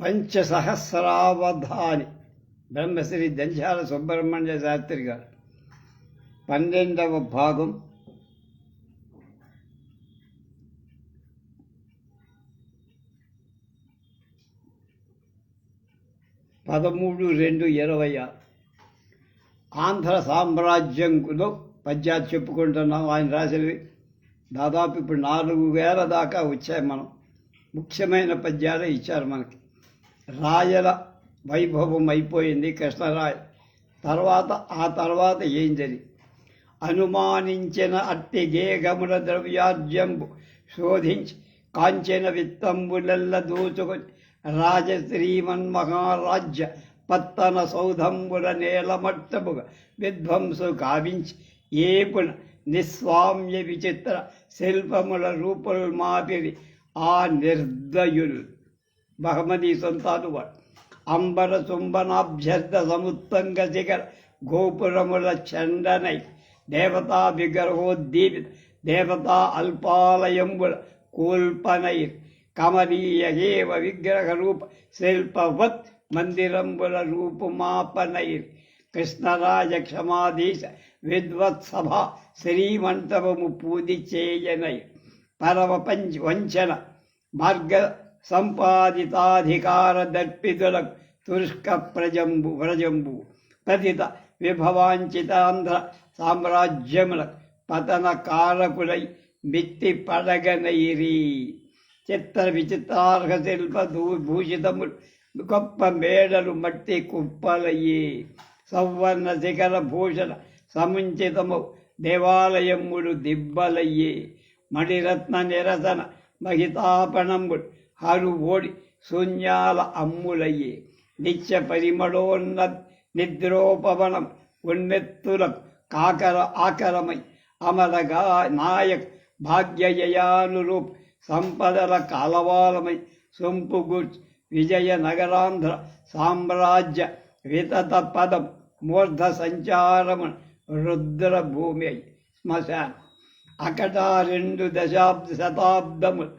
పంచసహస్రావధాని. బ్రహ్మశ్రీ దంచాల సుబ్రహ్మణ్య శాస్త్రి గారు. పన్నెండవ భాగం. పదమూడు రెండు ఇరవై ఆరు. ఆంధ్ర సామ్రాజ్యంలో పద్యాలు చెప్పుకుంటున్నాం ఆయన రాసినవి. దాదాపు ఇప్పుడు నాలుగు వేల దాకా వచ్చాయి మనం. ముఖ్యమైన పద్యాలు ఇచ్చారు మనకి. రాయల వైభవం అయిపోయింది కృష్ణరాయ్. తర్వాత ఆ తర్వాత ఏం జరిగి అనుమానించిన అట్టి గేగముల ద్రవ్యార్జంబు శోధించి కాంచెన విత్తంబులెల్ల దూచుకొని రాజశ్రీమన్మహారాజ్య పత్తన సౌధంబుల నేలమట్టముగా విధ్వంసు కావించి ఏపున నిస్వామ్య విచిత్ర శిల్పముల రూపులు మాపిరి ఆ నిర్దయులు. బహుమతి సొంతాను వాడు. అంబర చుంబనాభ్యర్థ సముత్తంగ శిఖర గోపురముల చండనై దేవతా విగ్రహోద్దీపిత దేవతా అల్పాలయంబుల కూల్పనై కమనీయహేవ విగ్రహ రూప శిల్పవత్ మందిరంబుల రూపుమాపనైర్ కృష్ణరాజ క్షమాధీశ విద్వత్సభ శ్రీమంటపము పూది చేయనై పరమ పంచ వంచన మార్గ సంపాదితాధికార దర్పితుల తురుష్క ప్రజంబు వ్రజంబు పతిత విభవాంచితాంధ్ర సామ్రాజ్యముల పతన కారకులై మిత్తి పడగనైరి. చిత్ర విచిత్రార్హ శిల్ప భూషితములు గొప్ప మేడలు మట్టి కుప్పలయ్యి సవర్ణ శిఖర భూషణ సముంచితము దేవాలయములు దిబ్బలయ్యి మణిరత్న నిరసన మహితాపణములు హరు ఓడి శూన్యాల అమ్ములయ్యి. నిత్య పరిమళోన్న నిద్రోపవనం ఉన్నెత్తులకు కాకర ఆకరమై అమరగా నాయక్ భాగ్యయయానురూప్ సంపదల కాలవాలమై సొంపుగూర్చి విజయనగరాంధ్ర సామ్రాజ్య వితత పదం మూర్ధ సంచారము రుద్ర భూమి అయి శ్మశాన. అకట రెండు దశాబ్ద శతాబ్దములు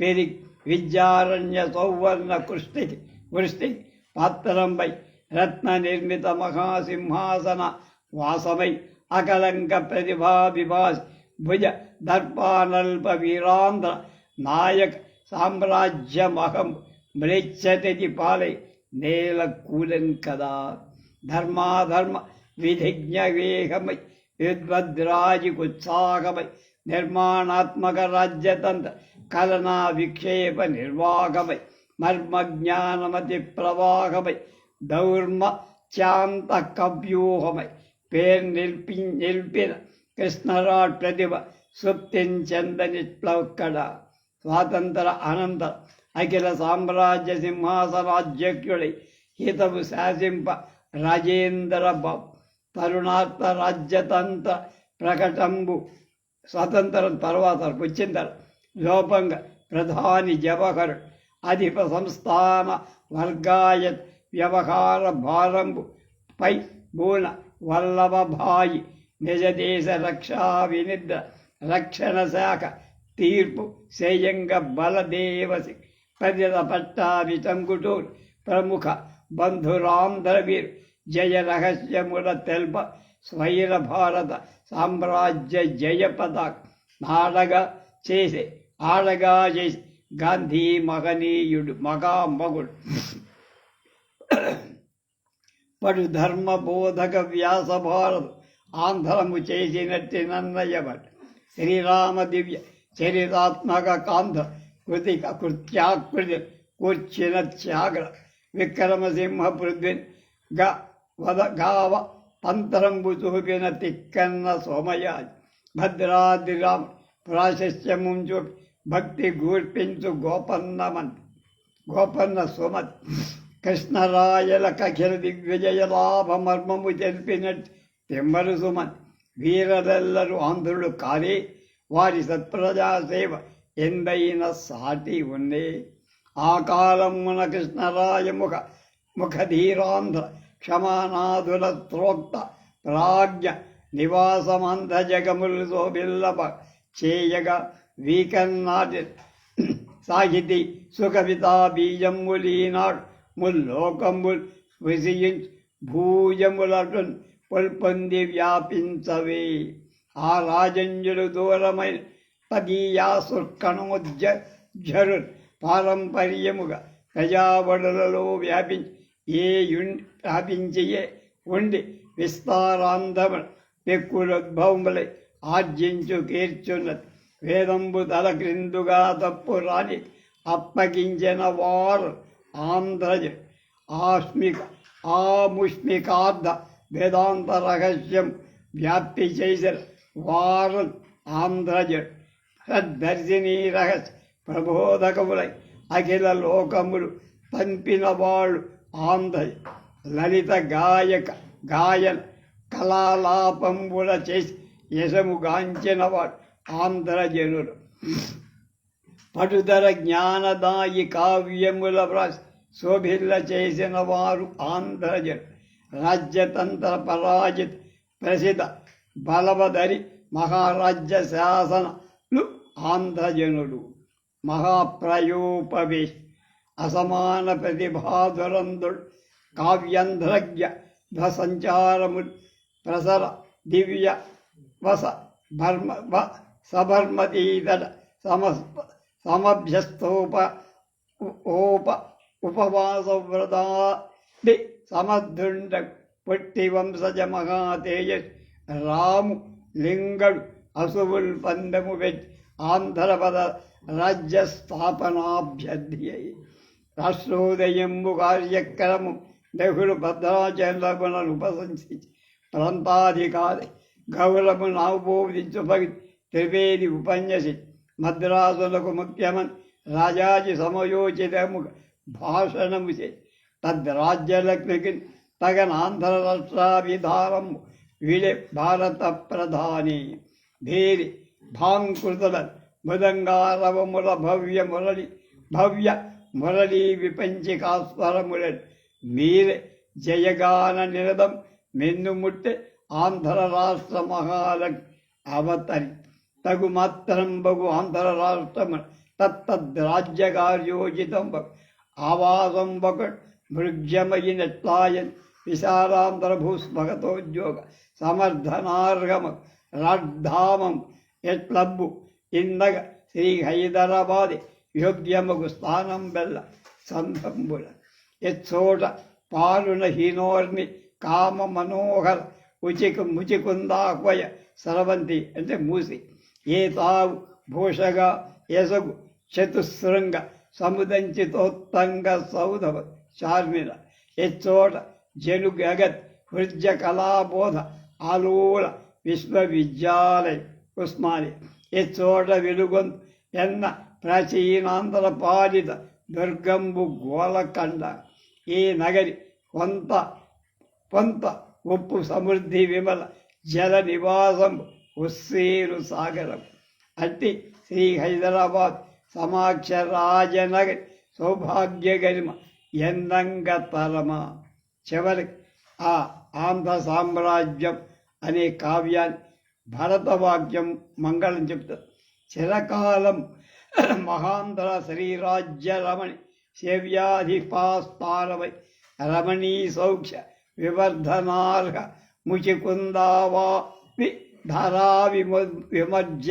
పెరిగి విద్యారణ్య సౌవర్ణ కృష్టికి వృష్టి పాత్రంపై రత్న నిర్మిత మహాసింహాసన వాసమై అకలంక ప్రతిభా భుజ దర్పానల్ప వీరాంధ్ర నాయక సామ్రాజ్యమహం మ్లేచ్ఛతకి పాలై నేల కూలన్ కదా ధర్మాధర్మ విధిజ్ఞ వేగమై విద్వద్రాజికుత్సాహమై నిర్మాణాత్మక రాజ్యతంత్ర కలనా విక్షేప నిర్వాహమై మర్మజ్ఞానమతి ప్రవాహమై దౌర్మ శాంత కవ్యూహమై పేరు నిలిపి నిలిపిన కృష్ణరాట్ ప్రతిభ సుప్తించందని ప్లవక్కడ స్వాతంత్ర అనంతర అఖిల సామ్రాజ్య సింహాసనాధ్యక్షుడై హితము శాసింప రాజేంద్ర బాబు తరుణార్థ రాజ్యతంత్ర ప్రకటంబు స్వాతంత్రం తర్వాత వచ్చిన తర్వాత లోపంగా ప్రధాని జవహర్ అధిప సంస్థాన వర్గాయ వ్యవహార భారంబు పై బూన వల్లభభాయి నిజదేశ రక్షా వినిద్ర రక్షణ శాఖ తీర్పు సేయంగ బలదేవసి పదిల పట్టాభి టంకుటూర్ ప్రముఖ బంధురాంధ్రవీర్ జయ రహస్యముల తెల్ప స్వైర భారత సామ్రాజ్య జయ పతాక నాడగా చేసే ఆడగా చేసి గాంధీ మహనీయుడు మగామగుడు పడు ధర్మ బోధక వ్యాస భారత్ ఆంధ్రము చేసినట్టి నన్నయ్యబడు శ్రీరామ దివ్య చరితాత్మక కాంధ కృతిక కృత్యాకృతి కూర్చిన త్యాగ విక్రమసింహ పృథ్వీన్ గ వద గావ పంతరంబు చూపిన తిక్కన్న సోమయాజి. భద్రాద్రిరామ ప్రాశస్యము చూపి భక్తి గూర్పించు గోపన్నమన్ గోపన్న సుమత్ కృష్ణరాయల కఖిల దిగ్విజయ లాభ మర్మము తెలిపినట్టు తెమ్మరు సుమన్. వీరరెల్లరూ ఆంధ్రులు కారే వారి సత్ప్రజాసేవ ఎందైన సాటి ఉండే ఆ కాలమున కృష్ణరాయ ముఖ ముఖధీరాంధ్ర క్షమానాథుల త్రోక్త ప్రాజ్ఞ నివాసమంధ జగములు శోభిల్లప చేయగా వీకన్నాటి సాహితి సుకవితా బీజములీనాడు ముల్లోకముల్ విసియించి భూజములటు పొల్పొంది వ్యాపించవే ఆ రాజంజులు దూరమైన తదీయాసుర్కణోజ్జ జరు పారంపర్యముగా ప్రజాబడులలో వ్యాపించి ఏ వ్యాపించియే ఉండి విస్తారాంధముల పెక్కులుద్భవములై ఆర్జించు కీర్చున్నది వేదంబు తల క్రిందుగా తప్పు రాని అప్పగించిన వారు ఆంధ్రజ ఆస్మిక ఆముష్మికార్థ వేదాంత రహస్యం వ్యాప్తి చేసిన వారు ఆంధ్రజ సద్దర్శిని రహస్య ప్రబోధకములై అఖిల లోకములు పంపిన వాళ్ళు ఆంధ్ర లలిత గాయక గాయన కళాలాపంబుల చేసి యశముగాంచిన వాడు ఆంధ్రజనుడు పటుదర జ్ఞానదాయి కావ్యముల వ్రాసి శోభిల్ల చేసిన వారు ఆంధ్రజను రాజ్యతంత్ర పరాజిత ప్రసిద్ధ బలవదరి మహారాజ్య శాసనలు ఆంధ్రజనుడు మహాప్రయోపవేశ అసమాన ప్రతిభాధురంధుడు కావ్యంధ్రజ్ఞ ధ్వసంచారములు ప్రసర దివ్య వస భర్మ వ సమ సమస్ సమభ్యస్తోప ఓప ఉపవాస వ్రతాది సమర్థుండ పొట్టి వంశజ మహాతేజస్ రాము లింగడు అసువుల్ పందము ఆంధ్రపద రాజ్యస్థాపనాభ్యర్థి రాష్ట్రోదయంబు కార్యక్రమం నెహ్రు భద్రాచలములను ఉపసంసించి ప్రాంతాధికారి గౌరవము నాబోధించు భక్తి త్రివేది ఉపన్యసి మద్రాసులకు ముఖ్యమంత్రి రాజాజి సమయోచితము భాషణము తద్రాజ్యలగ్నకి తగనాంధ్ర రాష్ట్రాభిధానం ఆంధ్ర భారత ప్రధాని భేరి భాంకృతుల మృదంగారవముల భవ్య మురళి భవ్య మురళీ విపంచికాస్వరముల మీరే జయగాన నిరదం మెన్నుముట్టె ఆంధ్ర రాష్ట్ర మహాలక్ అవతరి తగు మాత్రం బగు ఆంధ్ర రాష్ట్రము తత్తద్రాజ్యకార్యోచితం బగు. ఆవాసం బగట్ మృగ్యమయినట్లాయన్ విశాలాంధ్ర భూస్మగతోద్యోగ సమర్థనార్గమ రాడ్ధామం ఎట్లబ్బు ఇందగ శ్రీ హైదరాబాది యోగ్యముకు స్థానం బెల్ల సంతంబుల. ఎచ్చోట పాలున హీనోర్మి కామ మనోహర ఉచిక ముచికుందాహ్వయ సరవంతి అంటే మూసి. ఏతావు తావు భూషగా ఎసగు చతుశృంగ సముదంచితోత్తంగ సౌధవ చార్మిల ఎచ్చోట జను గగత్ హృద్య కళాబోధ ఆలూల విశ్వవిద్యాలయ ఉస్మాని ఎచ్చోట వెలుగొందు ఎన్న ప్రాచీనాంధ్ర పాలిత దుర్గంబు గోలకండ ఈ నగరి కొంత కొంత ఉప్పు సమృద్ధి విమల జల నివాసం ఉస్సేరు సాగరం. అట్టి శ్రీ హైదరాబాద్ సమాక్ష రాజనగరి సౌభాగ్య గరిమ ఎందంగ తరమ చివరికి ఆ ఆంధ్ర సామ్రాజ్యం అనే కావ్యాన్ని భరతవాక్యం మంగళం చెప్తారు చిరకాలం మహాంధ్ర శ్రీరాజ్య రమణి సేవ్యాధిపాస్తారమై రమణీ సౌఖ్య వివర్ధనార్హ ముచికుందావా. ధరా విము విమర్జ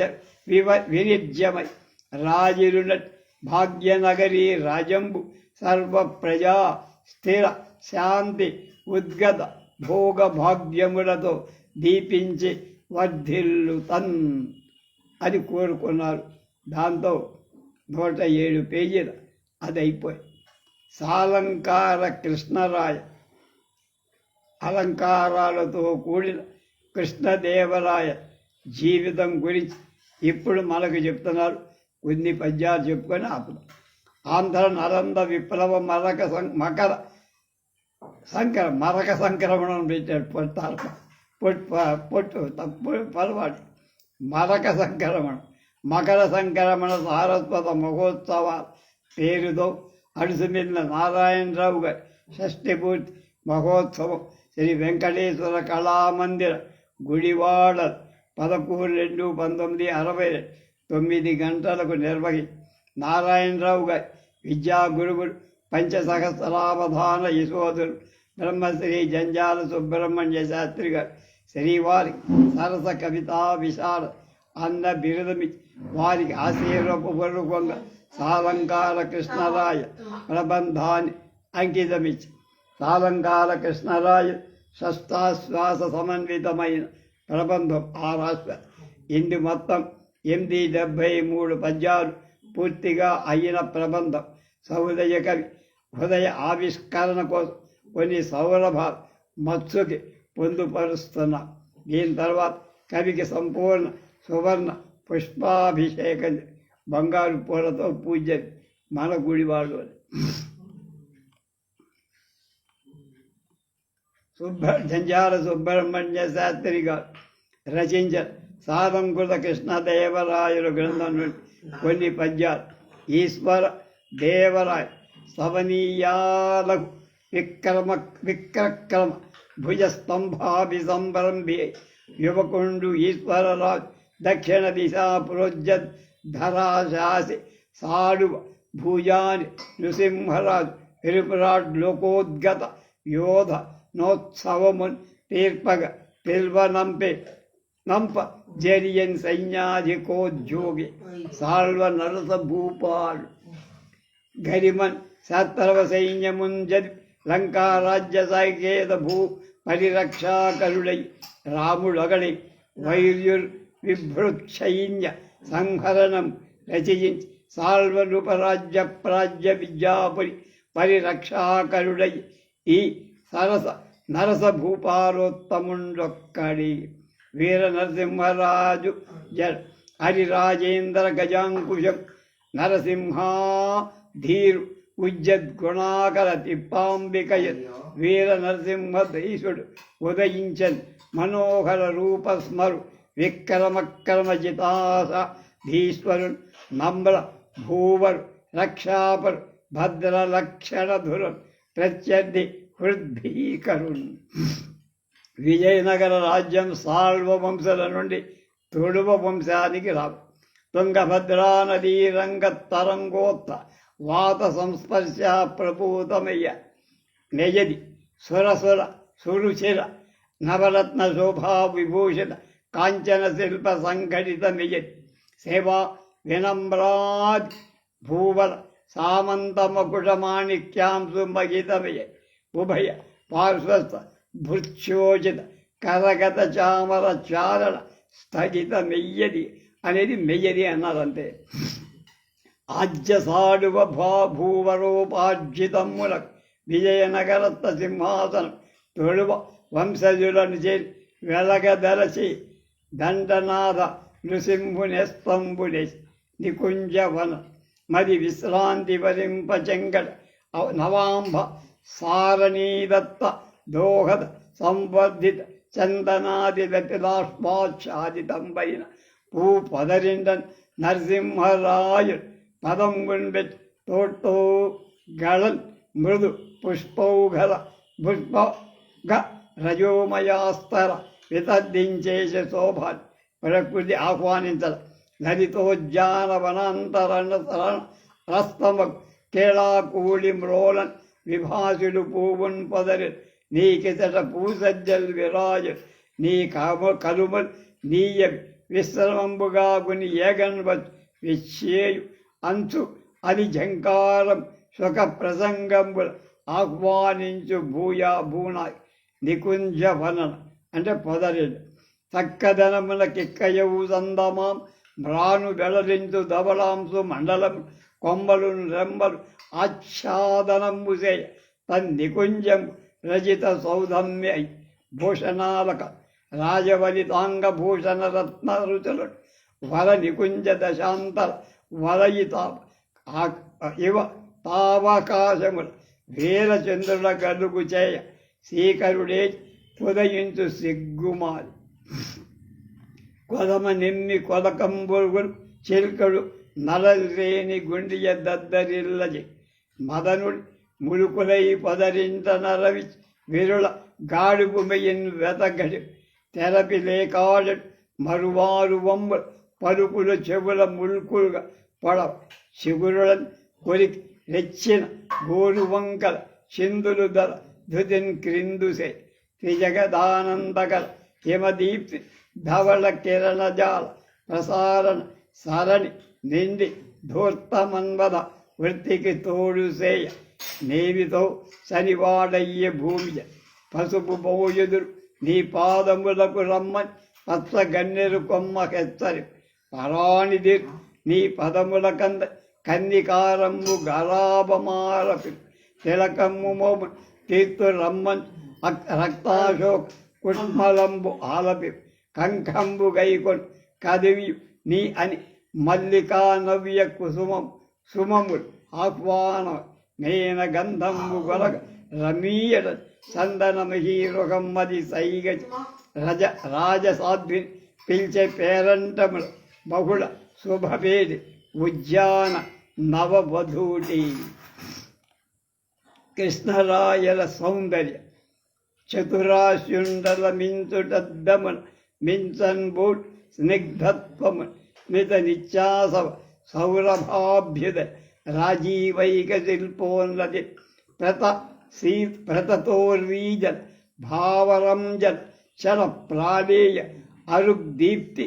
వివ వినిర్జమై రాజిరున భాగ్యనగరీ రాజంబు సర్వ ప్రజా స్థిర శాంతి ఉద్గత భోగ భాగ్యములతో దీపించి వర్ధిల్లు తన్ అని కోరుకున్నారు. దాంతో నూట ఏడు పేజీల అది అయిపోయి సాలంకార కృష్ణరాయ అలంకారాలతో కూడిన కృష్ణదేవరాయ జీవితం గురించి ఇప్పుడు మనకు చెప్తున్నారు. కొన్ని పద్యాలు చెప్పుకొని ఆపుదాం. ఆంధ్ర నరంద విప్లవ మరక సం మకర సంక్ర మరక సంక్రమణం పెట్టాడు పొట్టారు పొట్టు పొట్టు తప్పు పొరపాటు. మరక సంక్రమణం. మకర సంక్రమణ సారస్వత మహోత్సవ పేరుతో అడుసుమిల్ల నారాయణరావు గారి షష్ఠి పూర్తి మహోత్సవం. శ్రీ వెంకటేశ్వర కళామందిర గుడివాడ పదకొండు రెండు పంతొమ్మిది అరవై తొమ్మిది గంటలకు నిర్వహి నారాయణరావు గారి విద్యా గురువులు పంచసహస్రావధాన యశోదులు బ్రహ్మశ్రీ జంజాల సుబ్రహ్మణ్య శాస్త్రి గారు శ్రీవారి సరస కవితా విశాల అన్న బిరుదమి వారికి ఆశీర్వపూర్వకంగా సాలంకార కృష్ణరాయ ప్రబంధాన్ని అంకితమిచ్చి సాలంకార కృష్ణరాయ షష్టాశ్వాస సమన్వితమైన ప్రబంధం ఆ రాష్ట్ర. ఇందు మొత్తం ఎనిమిది డెబ్భై మూడు పద్యాలు పూర్తిగా అయిన ప్రబంధం. సౌదయ కవి హృదయ ఆవిష్కరణ కోసం కొన్ని సౌరభ మత్సుకి పొందుపరుస్తున్నా. దీని తర్వాత కవికి సంపూర్ణ సువర్ణ పుష్పాభిషేకం బంగారు పూలతో పూజ మన గుడి వాళ్ళు సుబ్బ జంజాల సుబ్రహ్మణ్య శాస్త్రి గారు రచించారు సారంకృత కృష్ణదేవరాయలు గ్రంథం నుండి కొన్ని పద్యాలు ఈశ్వర దేవరాయ సవనీయాలకు విక్రమ విక్రక్రమ భుజస్తంభాభిసంరంభి యువకుండు ఈశ్వరరాజు దక్షిణ దిశా ప్రోజ్జద్ ధరాశాసి సాడువ భూజాని నృసింహరాజు ఎరుపురాడ్ లోకోద్గత యోధ నోత్సవమున్ తీర్పగ పిల్వనంపే నంప జరియన్ సైన్యాధికోద్యోగి సాల్వ నరస భూపాలు గరిమన్ సత్తర్వ సైన్యముంజది లంకారాజ్య సైకేత భూ పరిరక్షాకరుడై రాముడగడి వైర్యుర్ విభృక్షైన్య సంహరణం రచయించి సాల్వనుపరాజ్య ప్రాజ్య విద్యాపురి పరిరక్షాకరుడై ఈ సరస నరసభూపాలోత్తముండొక్కడి వీర నరసింహరాజు జ హరిరాజేంద్ర గజాంకుశం నరసింహా ధీరు ఉజ్జద్గుణాకర తిప్పాంబిక వీర నరసింహధీషుడు ఉదయించన్ మనోహర రూపస్మరు విక్రమక్రమజితాస విక్రమక్రమ జితాస ధీశ్వరున్ నమ్ర భూవరు రక్షాపరు భద్ర ప్రత్యర్థి ప్రత్యర్థి కరుణ్ విజయనగర రాజ్యం సాల్వ వంశల నుండి తుడువ వంశానికి రావు తుంగభద్రా నదీ రంగ తరంగోత్త వాత సంస్పర్శ ప్రభూతమయ్య. నెయది సురసుర సురుచిర నవరత్న శోభా విభూషిత కాంచన శిల్ప సంఘటిత మెయది సేవా వినమ్రాద్ భూవర సామంతమకుటమాణిక్యాంశు మహితమయ ఉభయ పార్శ్వస్థ భృత్యోజిత కరగత చామర చారణ స్థగిత మెయ్యది అనేది మెయ్యది అన్నారంతే ఆజ్యసాడువ భా భూవరోపార్జితమ్ములకు విజయనగరత్వ సింహాసనం తొడువ వంశజులను చేరి వెలగదలసి దండనాథ నృసింహునెస్తంబులేసి నికుంజవన మరి విశ్రాంతి వరింప చెంగడ నవాంబ సారణీదత్త దోహద సంవర్ధిత చందనాది వెతిలాష్మాచ్ఛాదితంబైన పూ పదరిండన్ నరసింహరాయు పదం గుండెట్ తోటో గళన్ మృదు పుష్పౌఘల పుష్ప రజోమయాస్తర వితద్దించేసే శోభ ప్రకృతి ఆహ్వానించల లలితోద్యాన వనాంతరణ రస్తమ కేళాకూళి మ్రోలన్ విభాసుడు పూవున్ పదరు నీకితట పూసజ్జల్ విరాజు నీ కామ కలుమల్ నీయ విశ్రమంబుగా గుని ఏగన్వత్ విచ్చేయు అంచు అది జంకారం సుఖ ప్రసంగంబుల ఆహ్వానించు భూయా భూనాయ్ నికుంజ వనన అంటే పొదరిడు చక్కదనముల కిక్కయవు సందమాం మ్రాను వెళరించు ధవలాంసు మండలం కొమ్మలు రెమ్మలు ఆచ్ఛాదనము చేయ. తన్నికుంజం రచిత సౌధమ్య భూషణాలక రాజవలితాంగ భూషణ రత్న రుచులు వర నికుంజ దశాంతర వరయిత ఇవ తావకాశముల వీరచంద్రుల కలుగు చేయ. శ్రీకరుడే పుదయించు సిగ్గుమాలి కొదమ నిమ్మి కొదకంబురుగులు చిల్కడు నలరేణి గుండియ దద్దరిల్లజి మదనుడి ములుకులై పదరింత నరవి విరుల గాడుపు మెయ్యన్ వెతగడి తెరపి లేకాడు మరువారు వంబు పలుకుల చెవుల ముల్కులుగా పడ శిగురులను కొరికి రెచ్చిన గోరు వంకల చిందులు దల ధుతిన్ క్రిందుసే. త్రిజగదానందగల హిమదీప్తి ధవళ కిరణజాల ప్రసారణ సరణి నిండి ధూర్తమన్వద వృత్తికి తోడు సేయ నేవితో శనివాడయ్య భూమి పసుపు పోయుదురు నీ పాదములకు రమ్మని పచ్చ గన్నెరు కొమ్మ హెచ్చరి పరాణిది నీ పదముల కంద కన్నికారమ్ము గరాభమారపి తిలకమ్ము మోము తీర్తు రమ్మన్ అక్- రక్తాశోక్ కుష్మలంబు ఆలపి కంఖంబు గైకొన్ కదివి నీ అని మల్లికా నవ్య కుసుమం సుమములు ఆహ్వాన మేన గంధంబు గొలగ రమీయ చందనమహీరుగమ్మది సైగ రజ రాజసాధ్వి పిలిచే పేరంటములు బహుళ శుభభేది ఉద్యాన నవవధూటి. కృష్ణరాయల సౌందర్య చతురాశుండల మించుటద్దమన్ మించన్ బూట్ స్నిగ్ధత్వమున్ స్మిత నిత్యాసవ సౌరభాభ్యుద రాజీవైక శిల్పోన్నది ప్రత శ్రీ ప్రతతోర్వీజన్ భావరంజన్ శర ప్రాళేయ అరుగ్దీప్తి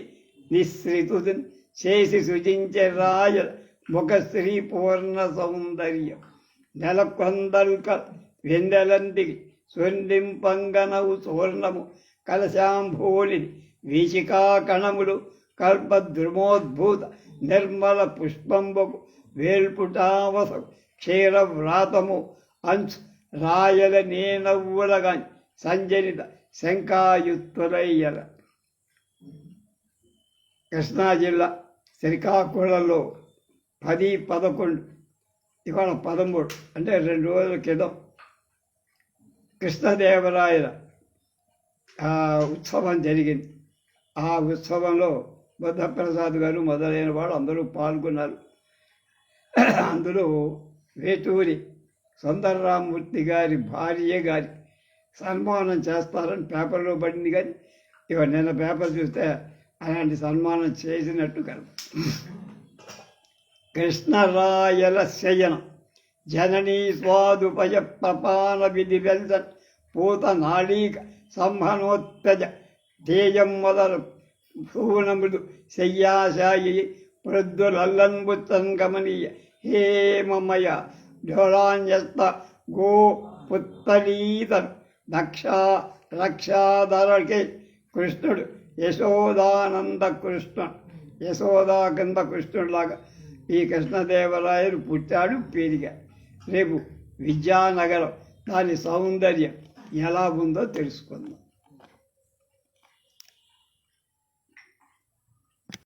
నిశ్రితుదిన్ చేసి సృజించే రాయల ముఖశ్రీ పూర్ణ సౌందర్యం నెలకొందల్క వెన్నెలంటికి సొండింపంగనవు సువర్ణము కలశాంభోళిని వీచికా కణములు కల్పద్రుమోద్భూత నిర్మల పుష్పంబకు వేల్పుటావస క్షీరవ్రాతము అంశ రాయల నేనవ్వులగా సంజనిత శంకాయుత్తులయ్యల. కృష్ణా జిల్లా శ్రీకాకుళంలో పది పదకొండు ఇవాళ పదమూడు అంటే రెండు రోజుల క్రితం కృష్ణదేవరాయల ఆ, ఉత్సవం జరిగింది. ఆ ఉత్సవంలో బుద్ధప్రసాద్ గారు మొదలైన వాళ్ళు అందరూ పాల్గొన్నారు. అందులో వేటూరి సుందరరామూర్తి గారి భార్య గారి సన్మానం చేస్తారని పేపర్లో పడింది కానీ ఇక నిన్న పేపర్ చూస్తే అలాంటి సన్మానం చేసినట్టు కలదు కృష్ణరాయల శయనం జననీ స్వాదుపయ ప్రపాన విధి వెల్సన్ పూత నాడీక సంహనోత్తజ తేజం మొదలు పూనములు శయ్యాశాయి వృద్ధులల్లన్బుత్తన్ గమనీయ హేమమయ ఢోళాన్యస్త గో పుత్తలీతన్ దక్షా రక్షాధరకే కృష్ణుడు యశోదానంద కృష్ణ యశోదా కింద కృష్ణుడిలాగా ఈ కృష్ణదేవరాయలు పుట్టాడు పేరుగా. రేపు విద్యానగరం దాని సౌందర్యం ఎలా ఉందో తెలుసుకుందాం.